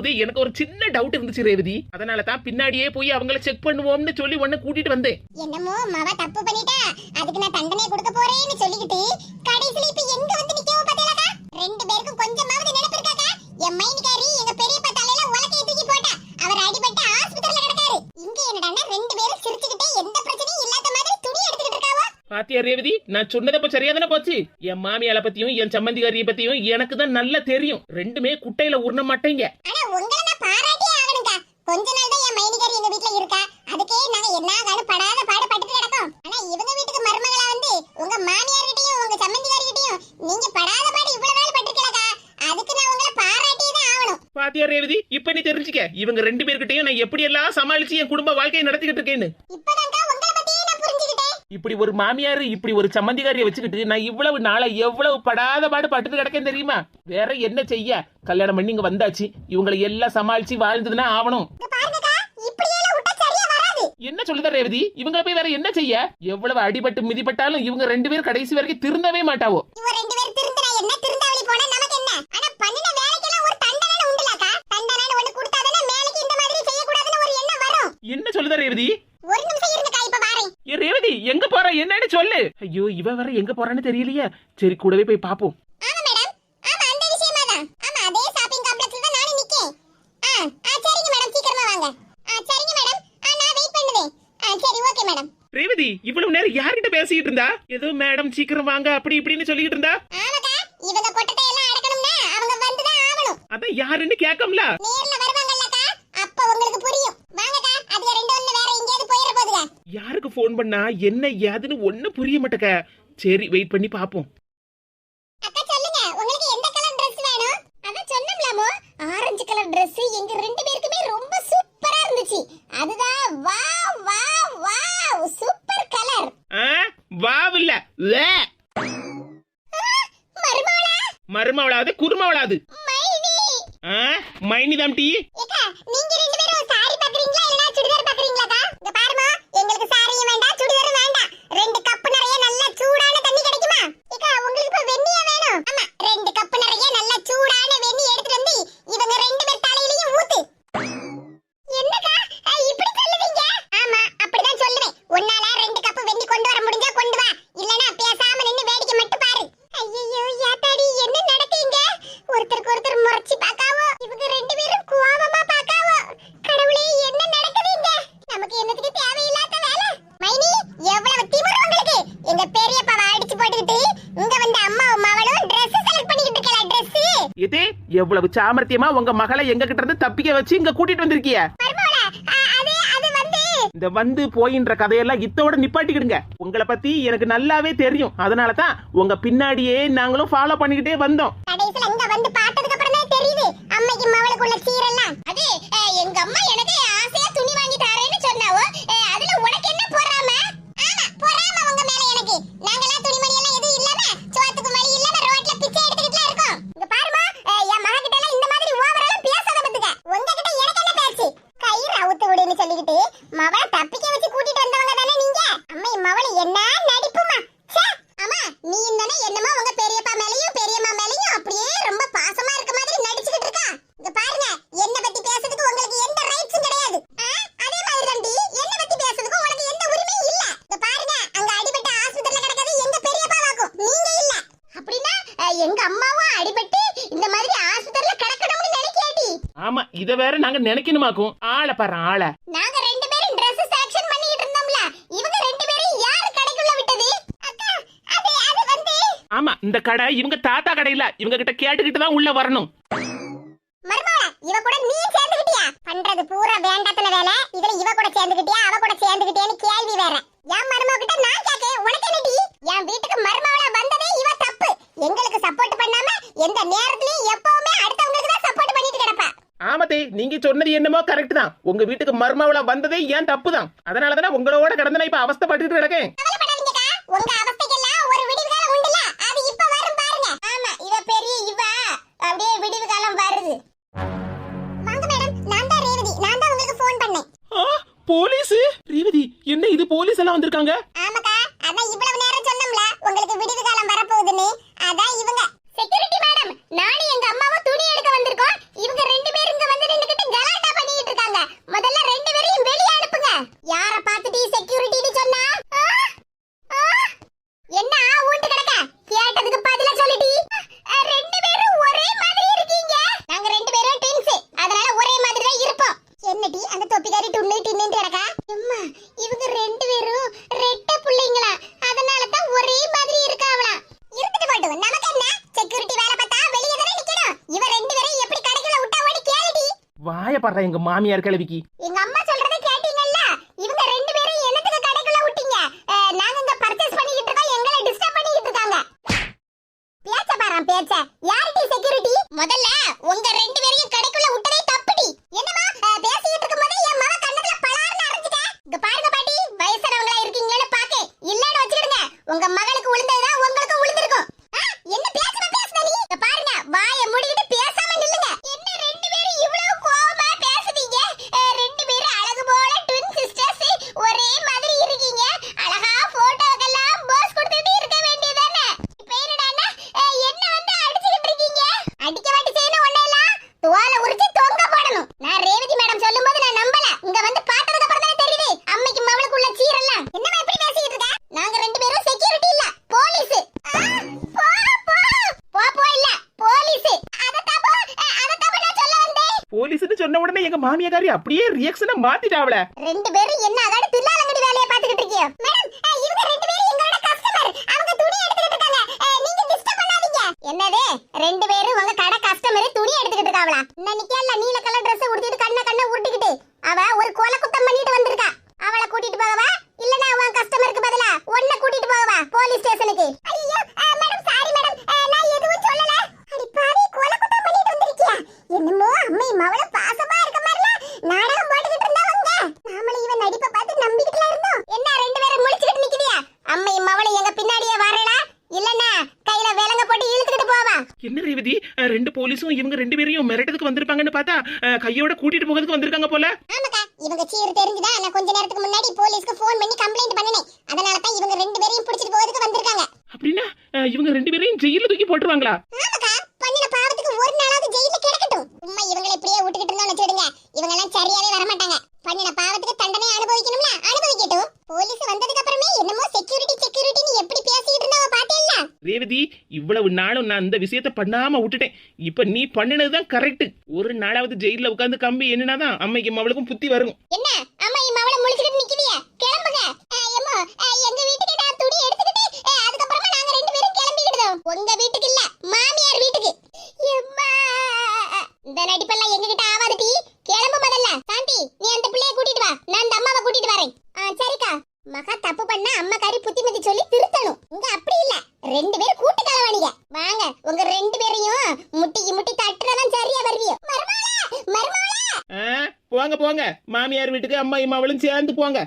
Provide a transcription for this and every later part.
போது எனக்கு ஒரு சின்ன டவுட் இருந்துச்சு ரேவதி. அதனால தான் பின்னாடியே போய் அவங்கள செக் பண்ணுவோம்னு சொல்லி ஒன்னு கூட்டிட்டு வந்தேன். என்னமோ மவ தப்பு பண்ணிட்டா. அதுக்கு நான் தண்டனை கொடுக்க போறேன்னு சொல்லிக்கிட்டு கடைசில பாத்தியா ரேவதி நான் சொன்னதப்ப சரியா தானே போச்சு? என் மாமியால பத்தியும் என் சம்மந்திகாரிய பத்தியும் எனக்கு தான் நல்லா தெரியும். ரெண்டுமே குட்டையில உருண மாட்டேங்க. கொஞ்ச நாள் தான் என் மைனிகாரி எங்க வீட்ல இருக்கா. அதுக்கே நாங்க என்ன காடு படாத பாடு பட்டுட்டு கிடக்கோம். ஆனா இவங்க வீட்டுக்கு மருமகளா வந்து உங்க மாமியார்கிட்டயும் உங்க சம்மந்திகாரிகிட்டயும் நீங்க படாத பாடு இவ்வளவு நாள் பட்டு கிடக்கா தான் ஆகணும். பாத்தியா ரேவதி இப்ப நீ தெரிஞ்சுக்க. இவங்க ரெண்டு பேர்கிட்டயும் நான் எப்படி எல்லாம் சமாளிச்சு என் குடும்ப வாழ்க்கையை நடத்திக்கிட்டு இருக்கேன்னு. இப்படி ஒரு மாமியார் இப்படி ஒரு சம்மந்திகாரியை வச்சுக்கிட்டு நான் இவ்வளவு நாளா எவ்வளவு படாத பாடு பட்டுட்டு கிடக்கேன் தெரியுமா? வேற என்ன செய்ய? கல்யாணம் பண்ணி இங்க வந்தாச்சு. இவங்களை எல்லாம் சமாளிச்சு வாழ்ந்ததுன்னா ஆவணும். என்ன சொல்லுதா ரேவதி? இவங்க போய் வேற என்ன செய்ய? எவ்வளவு அடிபட்டு மிதிப்பட்டாலும் இவங்க ரெண்டு பேரும் கடைசி வரைக்கும் திருந்தவே மாட்டாவோ? என்ன சொல்லுதா ரேவதி? என்னன்னு சொல்லு. ஐயோ இவ வேற எங்க போறான்னு தெரியலையே. சரி கூடவே போய் பாப்போம். ரேவதி இவ்வளவு நேரம் யார்கிட்ட பேசிட்டு இருந்தா? ஏதோ மேடம் சீக்கிரம் வாங்க அப்படி இப்படின்னு சொல்லிட்டு இருந்தா? இவங்க பொட்டத்தை எல்லாம் அடக்கணும்னா அவங்க வந்துதான் ஆவணும் அதான் யாருன்னு கேட்கம்ல. நேர்ல வருவாங்கல்லக்கா. அப்ப உங்களுக்கு புரியும் யாருக்கு ஃபோன் பண்ணா என்ன ஏதுன்னு ஒன்றும் புரிய மாட்டேக்க சரி வெயிட் பண்ணி பார்ப்போம் ஆரஞ்சு கலர் Dress எங்க ரெண்டு பேருக்குமே ரொம்ப சூப்பரா இருந்துச்சு. அதுதான் wow wow wow. Super colour ஆ வாவ் இல்ல. வே. மருமவளா? மருமவளாது குருமவளாது மைனி. ஆ மைனி தாம்டி ஏக்கா எவ்வளவு சாமர்த்தியமா உங்க மகளை எங்க கிட்ட இருந்து தப்பிக்க வச்சு இங்க கூட்டிட்டு வந்திருக்கிய? இந்த வந்து போயின்ற கதையெல்லாம் இத்தோட நிப்பாட்டிக்கிடுங்க. உங்களை பத்தி எனக்கு நல்லாவே தெரியும். அதனால தான் உங்க பின்னாடியே நாங்களும் ஃபாலோ பண்ணிக்கிட்டே வந்தோம். கடைசில இங்க வந்து பார்த்ததுக்கு அப்புறம் தான் தெரியுது. அம்மைக்கு மவளுக்குள்ள சீரெல்லாம். அது எங்க அம்மா எனக்கு ஆசையா துணி இத வேற நாங்க நினைக்கணுமாக்கும். ஆளை பாரு ஆளை. நாங்க ரெண்டு பேரும் Dress செலக்ஷன் பண்ணிட்டு இருந்தோம்ல. இவங்க ரெண்டு பேரும் யாரு கடைக்குள்ள விட்டது? அக்கா அது அது வந்து ஆமா இந்த கடை இவங்க தாத்தா கடையில. இவங்க கிட்ட கேட்டுக்கிட்டு தான் உள்ள வரணும் மருமகளா இவ கூட நீ சேர்ந்துக்கிட்டியா பண்றது பூரா வேண்டாத்தன வேலை இதுல இவ கூட சேர்ந்துக்கிட்டியா அவ கூட சேர்ந்துக்கிட்டியான்னு கேள்வி வேற என் மருமக கிட்ட நான் கேக்க உனக்கு என்னடி என் வீட்டுக்கு மருமகளா வந்ததே இவ தப்பு எங்களுக்கு சப்போர்ட் பண்ணாம எந்த நேரத்துலயும் எப்பவுமே அடுத்தவங்களுக்கு தான் சப்போர்ட் பண்ணிட்டு கிடப்பா ஆமதே நீங்க சொன்னது என்னமோ கரெக்ட் தான். உங்க வீட்டுக்கு மர்மாவில வந்ததே ஏன் தப்பு தான் அதனால தானே உங்களோட கடந்து நான் இப்ப அவஸ்தைப்பட்டுட்டு கிடக்கேன். கவலைப்படாதீங்கக்கா. உங்க அவஸ்தைக்கெல்லாம் ஒரு விடிவு காலம் உண்டுல அது இப்ப வரும் பாருங்க. ஆமா இவ பெரிய இவ. அப்படியே விடிவு காலம் வருது. வாங்க மேடம் நான் தான் ரேவதி. நான் தான் உங்களுக்கு ஃபோன் பண்ணேன். ஆ, போலீஸ்? ரேவதி என்ன இது போலீஸ் எல்லாம் வந்திருக்காங்க? ஆமாக்கா அதான் இவ்வளவு நேரம் சொன்னோம்ல. உங்களுக்கு விடிவு காலம் வரப்போகுதுன்னு. அதான் இவங்க. செக்யூரிட்டி மேடம் நானும் எங்க அம்மாவும் துணி எடுக்க வந்திருக்கோம். இவங்க ரெண்டு பேரும் இங்க வந்து நின்னுகிட்டு கலாட்டா பண்ணிட்டு இருக்காங்க. முதல்ல ரெண்டு பேரையும் வெளிய அனுப்புங்க. யார பார்த்துட்டு செக்யூரிட்டின்னு சொன்னா? என்ன ஊண்டு கிடக்க? கேட்டதுக்கு பதிலா சொல்லிட்டி ரெண்டு பேரும் ஒரே மாதிரி இருக்கீங்க நாங்க ரெண்டு பேரும் ட்வின்ஸ் அதனால ஒரே மாதிரி தான் இருப்போம் என்னடி அந்த தொப்பிக்காரி துண்ணு டின்னு கிடக்கா அம்மா இவங்க ரெண்டு பேரும் ரெட்டை பிள்ளைங்களா அதனால தான் ஒரே மாதிரி இருக்காவளா இருந்துட்டு போட்டும் நமக்கு என்ன செக்யூரிட்டி வேலை பார்த்தா வெளியே தானே நிக்கணும் இவ ரெண்டு பேரும் எப்படி கடைக்குள்ள விட்டா ஓடி கேளுடி வாய பாடுற எங்க மாமியார் கிழவிக்கு எங்க அம்மா சொல்றத கேட்டீங்கல்ல இவங்க ரெண்டு பேரும் என்னத்துக்கு கடைக்குள்ள விட்டீங்க அஹ், நாங்க இங்க பர்ச்சேஸ் பண்ணிக்கிட்டு இருக்கோம் எங்களை டிஸ்டர்ப் பண்ணிக்கிட்டு இருக்காங்க பேச்ச பாறான் பேச்ச யார்டி செக்யூரிட்டி முதல்ல உங்க ரெண்டு பேரையும் கடைக்குள்ள விட்டதே தப்புடி என்னமா அஹ், பேசிக்கிட்டு இருக்கும்போது என் மக கண்ணத்துல பலார்னு அரைஞ்சிட்ட இங்க பாருங்க பாட்டி வயசானவங்களா இருக்கீங்கன்னு பாக்க இல்லன்னு வச்சிடுங்க உங்க மகளுக்கு விழுந்ததுதான் உங்களுக்கு விழுந்திருக்கும் ஆ, என்ன பேசுன பேசுன நீ இங்க பாருங்க வாயை மூடிக்கிட்டு பேசாம நில்லுங்க என்ன ரெண்டு பேரும் இவ்வளவு கோவமா பேசுதீங்க அஹ், ரெண்டு பேரும் அழகு போல ட்வின் சிஸ்டர்ஸ் ஒரே மாதிரி இருக்கீங்க அழகா போட்டோக்கெல்லாம் போஸ் கொடுத்துட்டு இருக்க வேண்டியதானே இப்போ என்னடான்னா அஹ், என்ன வந்து அடிச்சுக்கிட்டு இருக்கீங்க அடிக்க வாட்டி செய்யணும் ஒண்ணெல்லாம் துவால உரிச்சு தொங்க போடணும் நான் ரேவதி மேடம் சொல்லும்போது நான் நம்பல இங்க வந்து பார்த்ததுக்கு அப்புறம் தான் தெரியுது அம்மைக்கு மவளுக்குள்ள சீரெல்லாம் என்னமா இப்படி பேசிட்டு இருக்க நாங்க ரெண்டு பேரும் செக்யூரிட்டி இல்ல போலீஸ் போ போ போ போ இல்ல போலீஸ் அத தப்பு அத தப்பு நான் சொல்ல வந்தேன் போலீஸ்னு சொன்ன உடனே எங்க மாமியாரி அப்படியே ரியாக்ஷனை மாத்திட்டாவல ரெண்டு பேரும் என்ன அதாடி தில்லாலங்கடி வேலைய பாத்துக்கிட்டு இருக்கீங்க? மேடம் இவங்க ரெண்டு பேரும் எங்களோட கஸ்டமர் அவங்க துணி எடுத்துக்கிட்டு இருக்காங்க. நீங்க டிஸ்டர்ப் பண்ணாதீங்க. என்னது? ரெண்டு பேரும் உங்க கடை கஸ்டமர் துணி எடுத்துக்கிட்டு இருக்காவளா? இன்னைக்கு நீல கலர் Dress உடுத்திட்டு கண்ண கண்ண உருட்டிக்கிட்டு அவ ஒரு கோல குத்தம் பண்ணிட்டு வந்திருக்கா அவளை கூட்டிட்டு போகவா இல்லனா உன் கஸ்டமருக்கு பதிலா உன்னை கூட்டிட்டு போகவா போலீஸ் ஸ்டேஷனுக்கு ஐயோ மேடம் சாரி மேடம் நான் எதுவும் சொல்லல அடி பாவி கொலை குத்தம் பண்ணிட்டு வந்திருக்கியா என்னமோ அம்மை மவள பாசமா இருக்க மாதிரில நாடகம் போட்டுக்கிட்டு இருந்தவங்க நாமளும் இவன் நடிப்பை பார்த்து நம்பிக்கிட்டுல இருந்தோம் என்ன ரெண்டு பேரும் முழிச்சுக்கிட்டு நிக்குதியா அம்மை மவளை எங்க பின்னாடியே வரல இல்லனா கையில விலங்க போட்டு இழுத்துக்கிட்டு போவா என்ன ரேவதி அஹ், ரெண்டு போலீஸும் இவங்க ரெண்டு பேரையும் மிரட்டதுக்கு வந்திருப்பாங்கன்னு பார்த்தா கையோட கூட்டிட்டு போகிறதுக்கு வந்திருக்காங்க போல. ஆமாக்கா இவங்க சீர் தெரிஞ்சுதா? நான் கொஞ்ச நேரத்துக்கு முன்னாடி போலீஸ்க்கு ஃபோன் பண்ணி கம்ப்ளைண்ட் பண்ணினேன். அதனால தான் இவங்க ரெண்டு பேரையும் பிடிச்சிட்டு போறதுக்கு வந்திருக்காங்க. அப்படின்னா இவங்க ரெண்டு பேரையும் ஜெயில தூக்கி போட்டுருவாங்களா? ஆமாக்கா பண்ணின பாவத்துக்கு ஒரு நாளாவது ஜெயில கிடக்கட்டும். சும்மா இவங்களை இப்படியே விட்டுக்கிட்டு இருந்தோம்னு வச்சுடுங்க இவங்க எல்லாம் சரியாவே வர மாட்டாங்க பண்ணின பாவத்துக்கு தண்டனை அனுபவிக்கணும்ல அனுபவிக்கட்டும் போலீஸ் வந்ததுக்கு அப்புறமே என்னமோ செக்யூரிட்டி செக்யூரிட்டின்னு எப்படி பேசிட்டு இருந்தாவ பாத்தீங்களா ரேவதி இவ்வளவு நாளும் நான் இந்த விஷயத்த பண்ணாம விட்டுட்டேன். இப்ப நீ பண்ணினதுதான் கரெக்ட் ஒரு நாளாவது ஜெயில உட்காந்து கம்பி என்னன்னாதான் அம்மைக்கும் அவளுக்கும் புத்தி வரும். என்ன? அம்மா இம்மா அவளை முழிச்சுக்கிட்டு நிக்கிறியா? கிளம்புங்க. அஹ், எம்மா அஹ், எங்க வீட்டுக்கு நான் துணி எடுத்துக்கிட்டு அஹ், அதுக்கப்புறமா நாங்க ரெண்டு பேரும் கிளம்பிக்கிட்டோம். உங்க வீட்டுக்கு இல்ல மாமியார் வீட்டுக்கு. எம்மா! இந்த நடிப்பெல்லாம் எங்க கிட்ட ஆவாதுடி கிளம்பு முதல்ல. சாந்தி நீ அந்த பிள்ளைய கூட்டிட்டு வா. நான் அந்த அம்மாவை கூட்டிட்டு வரேன். சரிக்கா. மகா தப்பு பண்ணா அம்மா காரி புத்திமதி சொல்லி திருத்தணும். உங்க அப்படி இல்ல. ரெண்டு பேரும் கூட்டு கலவாணிங்க வாங்க உங்க ரெண்டு பேரையும் முட்டிக்கு முட்டி தட்டுறதான் சரியா வருவியோ? மருமகளே மருமகளே! போங்க போங்க. மாமியார் வீட்டுக்கு அம்மா இம்மாவளும் சேர்ந்து போங்க.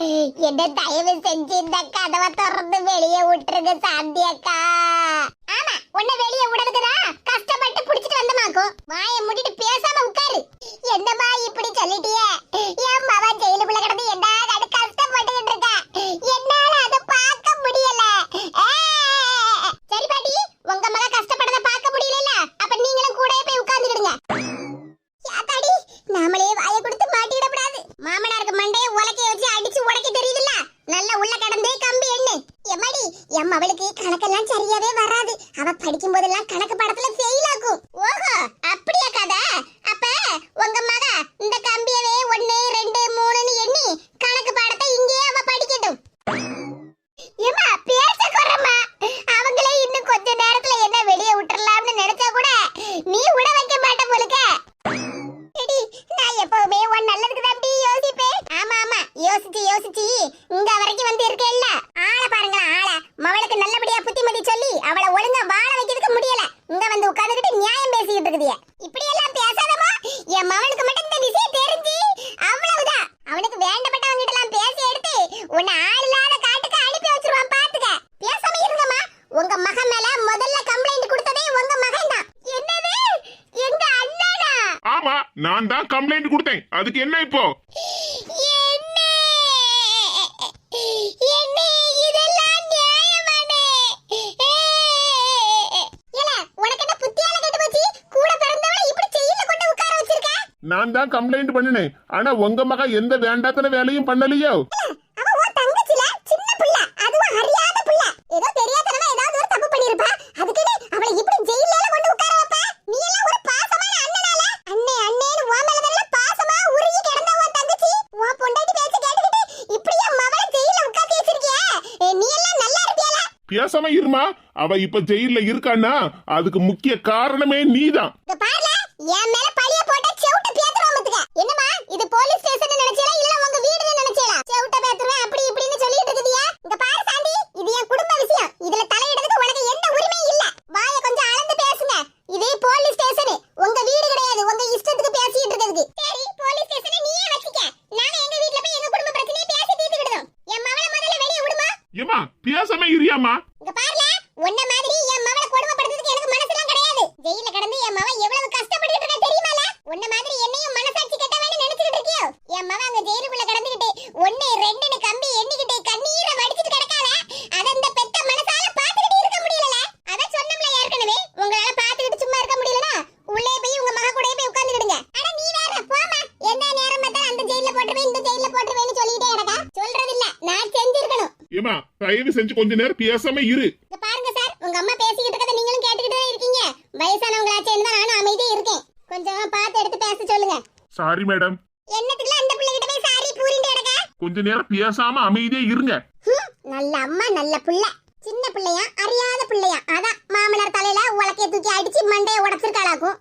என்ன தயவு செஞ்சு இந்த கதவை திறந்து வெளியே விட்டுருங்க சாந்தி அக்கா ஆமா உன்னை வெளியே விடுறதுக்குதான் கஷ்டப்பட்டு புடிச்சிட்டு வந்தமாக்கும் வாய மூடிட்டு பேசாம உட்காரு என்னமா இப்படி சொல்லிட்டியே என் மவன் ஜெயிலுக்குள்ள கிடந்து என்ன கடு கஷ்டப்பட்டுக்கிட்டு இருக்கா என்னால அதை பார்க்க முடியல ஆ! சரி பாட்டி உங்க மக கஷ்டப்படத பார்க்க முடியல அப்ப நீங்களும் கூடயே போய் உட்கார்ந்துடுங்க யாத்தாடி நாமளே வாயை கொடுத்து மாட்டிடக்கூடாது மாமனாருக்கு மண்டைய உலக்கைய வச்சு அடிச்சு உடைக்க தெரியுதுல்ல நல்ல உள்ள கடந்தே கம்பி எண்ணு எம்மாடி எம் அவளுக்கு கணக்கெல்லாம் சரியாவே வராது அவ படிக்கும் போதெல்லாம் கணக்கு பாடத்துல ஃபெயில் ஆகும் ஓஹோ அப்படியா கதை அப்ப உங்க மக இந்த கம்பியவே ஒன்னு ரெண்டு மூணுன்னு எண்ணி கணக்கு பாடத்தை இங்கேயே அவ படிக்கட்டும் ஏமா பேச குறமா அவங்களே இன்னும் கொஞ்ச நேரத்துல என்ன வெளியே விட்டுறலாம்னு நினைச்சா கூட நீ விட வைக்க மாட்ட போலுக்க எடி, நான் எப்பவுமே உன் நல்லதுக்கு தான் யோசிப்பேன் ஆமா ஆமா யோசிச்சு யோசிச்சு இங்க வரைக்கும் வந்து இருக்கேல்ல ஆளை பாருங்களா ஆளை மவளுக்கு நல்லபடியா புத்திமதி சொல்லி அவளை ஒழுங்கா வாழ வைக்கிறதுக்கு முடியல இங்க வந்து உட்கார்ந்துகிட்டு நியாயம் பேசிக்கிட்டு இருக்குதிய இப்படி எல்லாம் பேசாதமா என் மவனுக்கு மட்டும் இந்த விஷயம் தெரிஞ்சு அவ்வளவுதான் அவனுக்கு வேண்டப்பட்டவங்க கிட்ட எல்லாம் பேசி எடுத்து உன்னை ஆள் இல்லாத காட்டுக்கு அனுப்பி வச்சிருவான் பாத்துக்க பேசாம இருங்கம்மா உங்க மகன் மேல முதல்ல கம்ப்ளைண்ட் கொடுத்ததே உங்க மகன் தான் என்னது எங்க அண்ணனா ஆமா நான் தான் கம்ப்ளைண்ட் கொடுத்தேன் அதுக்கு என்ன இப்போ என்ன என்ன இதெல்லாம் நியாயமானே ஏல உனக்கு என்ன புத்தியால கெட்டு போச்சு கூட பிறந்தவளை இப்படி ஜெயில கொண்டு உட்கார வச்சிருக்க நான் தான் கம்ப்ளைண்ட் பண்ணினேன். ஆனா உங்க மக எந்த வேண்டாத்தன வேலையும் பண்ணலையோ அவ உன் தங்கச்சில சின்ன புள்ள அதுவும் அறியாத புள்ள ஏதோ தெரியாதனமா ஏதாவது ஒரு தப்பு பண்ணிருப்பா அதுக்குன்னு அவளை இப்படி ஜெயில கொண்டு உட்கார வைப்ப நீ எல்லாம் ஒரு பாசமான அண்ணனால அண்ணே அண்ணேன்னு உன் மேல நல்ல பாசமா உருகி கிடந்த உன் தங்கச்சி உன் பொண்டாட்டி பேச்ச கேட்டுக்கிட்டு இப்படியே மவளை ஜெயில உட்கார்த்தி வச்சிருக்கியே ஏ, நீ எல்லாம் நல்லா இருப்பியால பேசாம இருமா? அவ இப்ப ஜெயில இருக்கான்னா அதுக்கு முக்கிய காரணமே நீதான் இந்த பாருல என் மேல பழிய போட்ட செவுட்ட பேத்துறோம் மத்துக்க என்னமா இது போலீஸ் ஸ்டேஷன் நினைச்சீங்களா இல்ல உங்க வீடுன்னு நினைச்சீங்களா செவுட்ட பேத்துறேன் அப்படி இப்படின்னு சொல்லிட்டு இருக்குதியா இங்க பாரு சாந்தி இது என் குடும்ப விஷயம் இதுல தலையிடுறதுக்கு உனக்கு எந்த உரிமையும் இல்ல வாய கொஞ்சம் அளந்து பேசுங்க இது போலீஸ் ஸ்டேஷன் உங்க வீடு கிடையாது உங்க இஷ்டத்துக்கு பேசிட்டு இருக்கிறதுக்கு சரி போலீஸ் ஸ்டேஷனை நீயே வச்சுக்க நாங்க எங்க வீட்ல போய் எங்க குடும்ப பிரச்சனையை பேசி தீர்த்துக்கிடுதோம் என் மவளை முதல்ல வெளிய விடுமா ஏமா பேசாம இரியாமா இங்க பாருல உன்ன மாதிரி என் மவளை கொடுமைப்படுத்துறதுக்கு எனக்கு மனசுலாம் கிடையாது ஜெயில கடந்து என் மவன் எவ்வளவு கஷ்டப்பட்டு இருக்கா தெரியுமால உன்ன மாதிரி என்னையும் மனசாட்சி கெட்டவன்னு நினைச்சிட்டு இருக்கியோ என் மவன் அங்க ஜெயிலுக்குள்ள கடந்துகிட்டு ஒண்ணு ரெண்டுன்னு கம்பி எண்ணிக்கிட்டு கண்ணீரை வடிச்சிட்டு கிடக்காத அத இந்த பெத்த மனசால பாத்துக்கிட்டு இருக்க முடியல அத சொன்னோம்ல ஏற்கனவே உங்களால பாத்துக்கிட்டு சும்மா இருக்க முடியலனா உள்ளே போய் உங்க மக கூடயே போய் உட்கார்ந்துக்கிடுங்க அட நீ வேற போமா எந்த நேரம் பார்த்தாலும் அந்த ஜெயில போட்டுருவேன் இந்த ஜெயில போட்டுருவேன்னு சொல்லிட்டே கிடக்கா சொல்றது இல்ல நான் செஞ்சிருக்கணும் ஏமா தயவு செஞ்சு கொஞ்ச நேரம் பேசாம இரு. பாருங்க சார் உங்க அம்மா பேசிக்கிட்டு இருக்கதை நீங்களும் கேட்டுக்கிட்டு தான் இருக்கீங்க? வயசானவங்களாச்சேன்னு தான் நானும் அமைதியா இருக்கேன். கொஞ்சம் பார்த்து எடுத்து பேச சொல்லுங்க. சாரி மேடம் என்னத்துக்குலாம் அந்த பிள்ளைகிட்ட போய் சாரி பூரிண்டு கிடக்க? கொஞ்ச நேரம் பேசாம அமைதியா இருங்க. நல்ல அம்மா நல்ல புள்ள. சின்ன பிள்ளையா அறியாத பிள்ளையா. அதான் மாமனார் தலையில உலக்கைய தூக்கி அடிச்சு மண்டைய உடைச்சிருக்காளாக்கும்.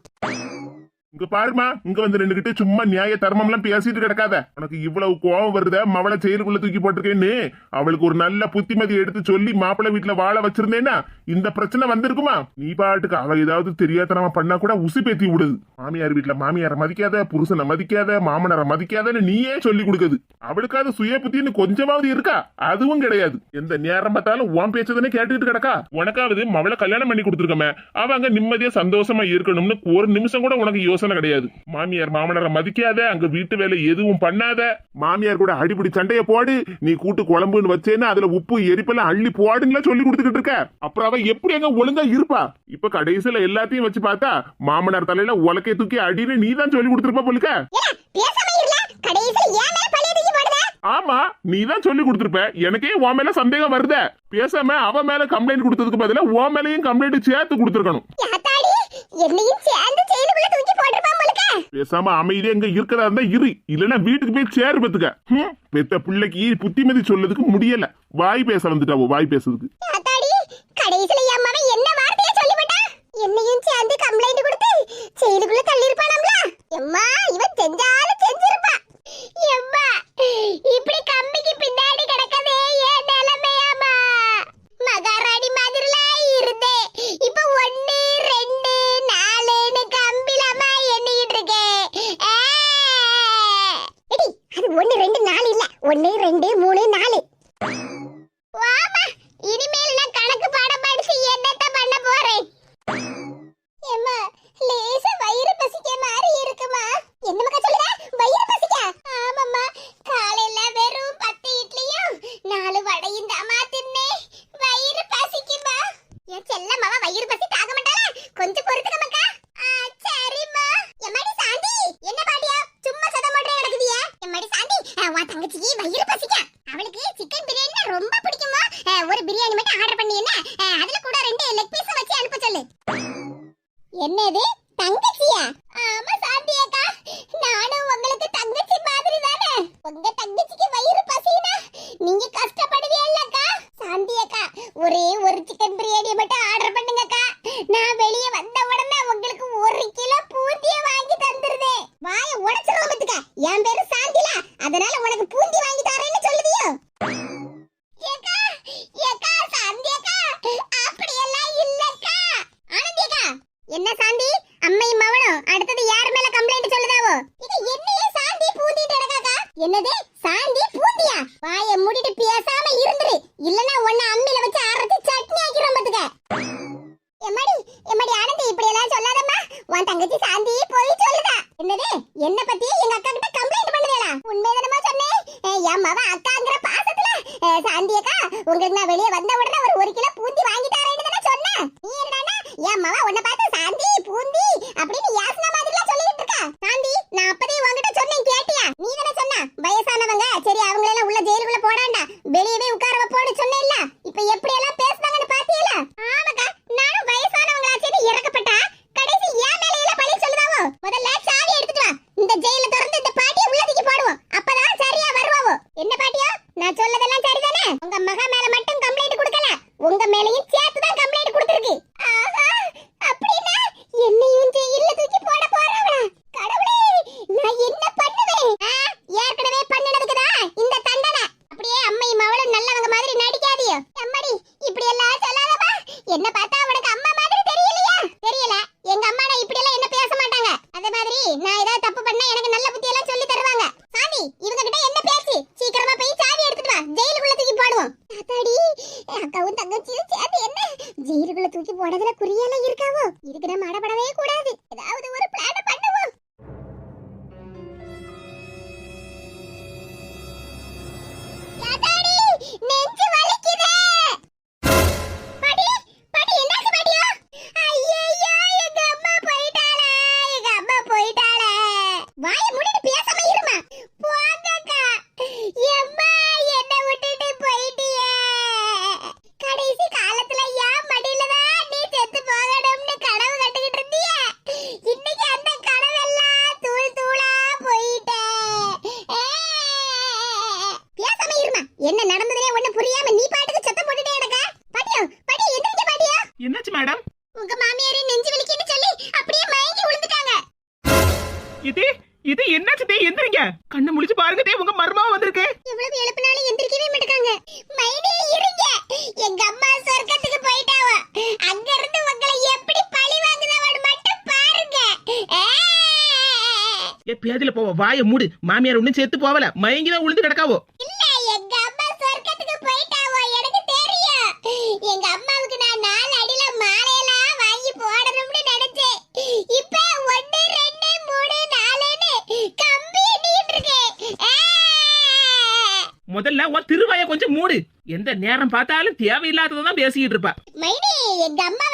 இங்க பாருமா இங்க வந்து நின்னுகிட்டு சும்மா நியாய தர்மம் எல்லாம் பேசிட்டு கிடக்காத. உனக்கு இவ்வளவு கோவம் வருத மவளை செயலுக்குள்ள தூக்கி போட்டிருக்கேன்னு. அவளுக்கு ஒரு நல்ல புத்திமதி எடுத்து சொல்லி மாப்பிள்ளை வீட்டுல வாழ வச்சிருந்தேன்னா இந்த பிரச்சனை வந்திருக்குமா? நீ பாட்டுக்கு அவ ஏதாவது தெரியாதனமா பண்ணா கூட உசு பேத்தி விடுது. மாமியார் வீட்டுல மாமியாரை மதிக்காத புருஷனை மதிக்காத மாமனாரை மதிக்காதன்னு நீயே சொல்லி கொடுக்குது. அவளுக்காவது சுய புத்தின்னு கொஞ்சமாவது இருக்கா? அதுவும் கிடையாது. எந்த நேரம் பார்த்தாலும் உன் பேச்சதானே கேட்டுக்கிட்டு கிடக்கா? உனக்காவது மவளை கல்யாணம் பண்ணி கொடுத்துருக்கமே. அவ அங்க நிம்மதியா சந்தோஷமா இருக்கணும்னு ஒரு நிமிஷம் கூட உனக்கு யோசனை யோசனை கிடையாது. மாமியார் மாமனாரை மதிக்காத அங்க வீட்டு வேலை எதுவும் பண்ணாத. மாமியார் கூட அடிப்படி சண்டைய போடு நீ கூட்டு குழம்புன்னு வச்சேன்னு அதுல உப்பு எரிப்பெல்லாம் அள்ளி போடுங்களா சொல்லி கொடுத்துக்கிட்டு இருக்க. அப்புறம் அவ எப்படி அங்க ஒழுங்கா இருப்பா? இப்ப கடைசியில எல்லாத்தையும் வச்சு பார்த்தா மாமனார் தலையில உலக்கை தூக்கி அடின்னு நீ தான் சொல்லி கொடுத்துருப்பா போலுக்க. ஆமா நீ தான் சொல்லி கொடுத்துருப்ப. எனக்கே உன் மேல சந்தேகம் வருத. பேசாம அவ மேல கம்ப்ளைண்ட் கொடுத்ததுக்கு பதிலா உன் மேலையும் கம்ப்ளைண்ட் சேர்த்து கொடுத்துருக்கணும். என்னையும் சேர்ந்து பேசாம அமைதியா இங்க இருக்கிறதா இருந்தா இரு. இல்லைன்னா வீட்டுக்கு போய் சேர் பத்துக்க. பெத்த பிள்ளைக்கு புத்திமதி சொல்லதுக்கு முடியல. வாய் பேச வந்துட்டாவோ வாய் பேசுறதுக்கு. கடைசியில என் மகன் என்ன வார்த்தையை சொல்லிவிட்டா? என்னையும் சேர்ந்து கம்ப்ளைண்ட் கொடுத்து செயலுக்குள்ள தள்ளி இருப்பானாம்ல எம்மா இவன் செஞ்சாலும் எம்மா இப்படி கம்பிக்கு பின்னாடி கிடக்கதே ஏன் நிலைமையாமா மகாராணி மாதிரிலாம் இருந்தேன் இப்ப ஒன்னு ரெண்டு நாலு அது ஒன்னு ரெண்டு நாலு இல்ல. ஒன்னு ரெண்டு மூணு நாலு. இனிமேல் நான் கணக்கு பாடம் படிச்சு என்னத்த பண்ண போறேன்? நான் வெளியே வந்த என் மவ உன்னை பார்த்து சாந்தி பூந்தி அப்படின்னு யாசனா என்ன பார்த்தா வாய மூடு. மாமியார் ஒண்ணும் சேர்த்து போவல. மயங்கிதான் உளுந்து கிடக்காவோ? எங்க அம்மா சொர்க்கத்துக்கு போயிட்டாவோ? எனக்கு நான் நாலு அடியில மாலையெல்லாம் நினைச்சேன். இப்ப ஒன்னு ரெண்டு மூணு நாலுன்னு முதல்ல உன் திருவாய கொஞ்சம் மூடு. எந்த நேரம் பார்த்தாலும் தேவையில்லாததான் பேசிக்கிட்டு இருப்பா. மைனி எங்க அம்மா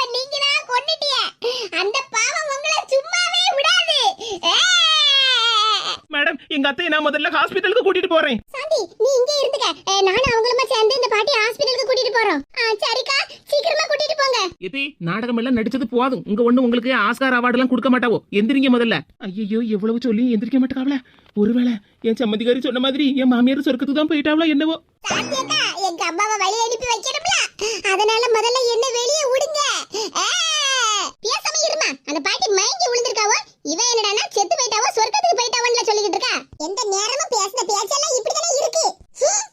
எங்க நான் முதல்ல ஹாஸ்பிட்டலுக்கு கூட்டிட்டு போறேன். சாந்தி நீ இங்கே இருந்துக்க. நானும் அவங்களுமா சேர்ந்து இந்த பாட்டி ஹாஸ்பிடலுக்கு கூட்டிட்டு போறோம். சரிக்கா சீக்கிரமா கூட்டிட்டு போங்க. எதி நாடகம் எல்லாம் நடிச்சது போதும். உங்க ஒண்ணு உங்களுக்கு ஆஸ்கார் அவார்டு எல்லாம் கொடுக்க மாட்டாவோ? எந்திரிங்க முதல்ல. ஐயோ எவ்வளவு சொல்லி எந்திரிக்க மாட்டாவல ஒருவேளை என் சம்மந்திகாரி சொன்ன மாதிரி என் மாமியார் சொர்க்கத்துக்கு தான் போயிட்டாவளா என்னவோ சாந்தியக்கா எங்க அம்மாவை வழி அனுப்பி வைக்கணும்ல அதனால முதல்ல என்ன வெளியே விடுங்க ஆ, பேசாம இருமா அந்த பாட்டி மயங்கி விழுந்திருக்காவோ இவன் என்னடானா செத்து போயிட்டாவோ சொர்க்கத்துக்கு போயிட்டாவோன்னு சொல்லிக்கிட்டு இருக்கா எந்த நேரமும் பேசுன பேச்செல்லாம் இப்படிதானே இருக்கு ஹம்.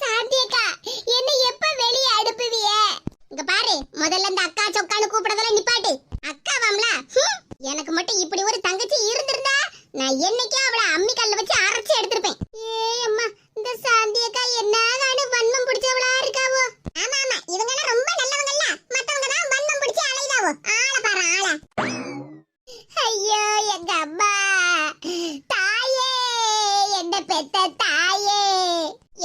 சாந்தியக்கா என்ன எப்ப வெளியே அனுப்புவிய இங்க பாரு முதல்ல இந்த அக்கா சொக்கான்னு கூப்பிடறதெல்லாம் நிப்பாட்டு அக்கா வாம்ல ஹம். எனக்கு மட்டும் இப்படி ஒரு தங்கச்சி இருந்திருந்தா நான் என்னைக்கே அவளை அம்மி கல்ல வச்சு அரைச்சு எடுத்திருப்பேன் ஏய் அம்மா இந்த சாந்தி அக்கா என்ன காணு வன்மம் பிடிச்சவளா இருக்காவோ ஆமா ஆமா இவங்க எல்லாம் ரொம்ப நல்லவங்கல்ல மத்தவங்க தான் வன்மம் பிடிச்சு அலைதாவோ ஆள பாரு ஆள ஐயோ எங்க அம்மா தாயே என்ன பெத்த தாயே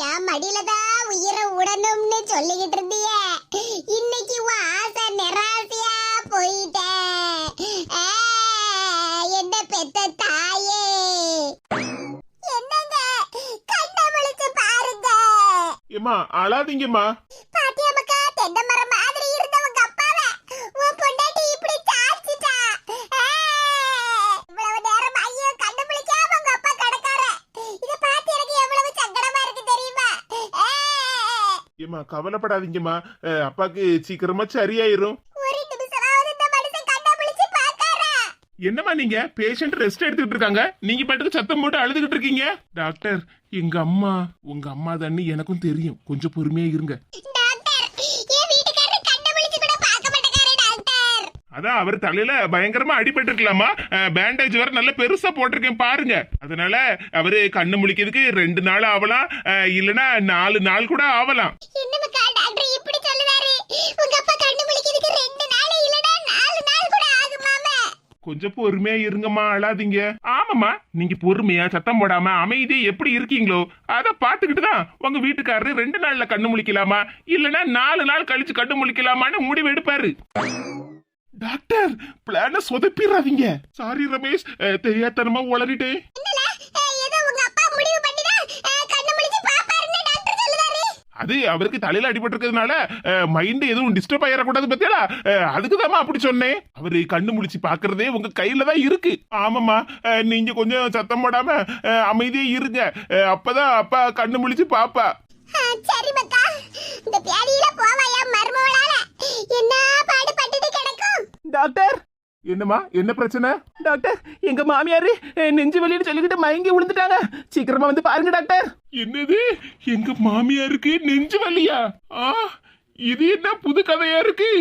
என் மடியில தான் உயிரை உடணும்னு சொல்லிக்கிட்டு இருந்திய. இன்னைக்கு உன் ஆசை நிராசையா போயிட்ட. ஆ, என்ன பெத்த தாயே. என்னங்க கண்ணை விழிச்சு பாருங்க. ஏமா அழாதீங்கம்மா பாட்டியம்மக்கா தென்னை மரம் மாதிரி இருந்தவங்க அப்பாவை உன் பொண்டாட்டி இப்படி சாச்சிட்டா ஆ! இவ்வளவு நேரம் ஐயோ கண்ணு முழிக்காம உங்க அப்பா கடக்கார இத பார்த்து எனக்கு எவ்வளவு சங்கடமா இருக்கு தெரியுமா ஆ! ஏமா கவலைப்படாதீங்கம்மா. அஹ், அப்பாக்கு சீக்கிரமா சரியாயிரும். ஒரு நிமிஷமாவது இந்த மனுஷன் கண்ணை முழிச்சு பார்க்காரா? என்னம்மா நீங்க? பேஷண்ட் ரெஸ்ட் எடுத்துக்கிட்டு இருக்காங்க. நீங்க பாட்டுக்கு சத்தம் போட்டு அழுதுகிட்டு இருக்கீங்க. டாக்டர் எங்க அம்மா உங்க அம்மா தானே எனக்கும் தெரியும். கொஞ்சம் பொறுமையா இருங்க என் வீட்டுக்காரர் கண்ணை முழிச்சு கூட பார்க்க மாட்டேங்காரே டாக்டர் அதான் அவர் தலையில பயங்கரமா அடிபட்டு இருக்கலாமா? பேண்டேஜ் வேற நல்ல பெருசா போட்டிருக்கேன் பாருங்க. அதனால அவரு கண்ணு முழிக்கிறதுக்கு ரெண்டு நாள் ஆகலாம் இல்லனா நாலு நாள் கூட ஆகலாம் கொஞ்சம் பொறுமையா இருங்கம்மா அழாதீங்க. ஆமாம்மா நீங்க பொறுமையா சத்தம் போடாம அமைதி எப்படி இருக்கீங்களோ அத பாத்துக்கிட்டு தான் உங்க வீட்டுக்காரரு ரெண்டு நாள்ல கண்ணு முழிக்கலாமா? இல்லனா நாலு நாள் கழிச்சு கண்ணு முழிக்கலாமான்னு முடிவு எடுப்பாரு. டாக்டர் பிளான சொதப்பிடாதீங்க சாரி ரமேஷ். அஹ், தெரியாத்தனமா உளறிட்டேன். அது அவருக்கு தலையில அடிபட்டு இருக்கிறதுனால மைண்ட் எதுவும் டிஸ்டர்ப் ஆயிடக்கூடாது பத்தியா அதுக்கு அப்படி சொன்னேன். அவரு கண்ணு முழிச்சு பாக்குறதே உங்க கையில தான் இருக்கு. ஆமாம்மா. நீங்க கொஞ்சம் சத்தம் போடாம அமைதியா இருங்க. அப்பதான் அப்பா கண்ணு முழிச்சு பாப்பா. சரி மக்கா. இந்த பேடியில போவாயா மர்மவளால? என்ன டாக்டர். என்னம்மா என்ன பிரச்சனை? டாக்டர் எங்க மாமியாரு நெஞ்சு வலின்னு சொல்லிக்கிட்டு மயங்கி விழுந்துட்டாங்க. சீக்கிரமா வந்து பாருங்க டாக்டர். என்னது? எங்க மாமியாருக்கு நெஞ்சு வலியா? ஆ இது என்ன புது கதையா இருக்கு?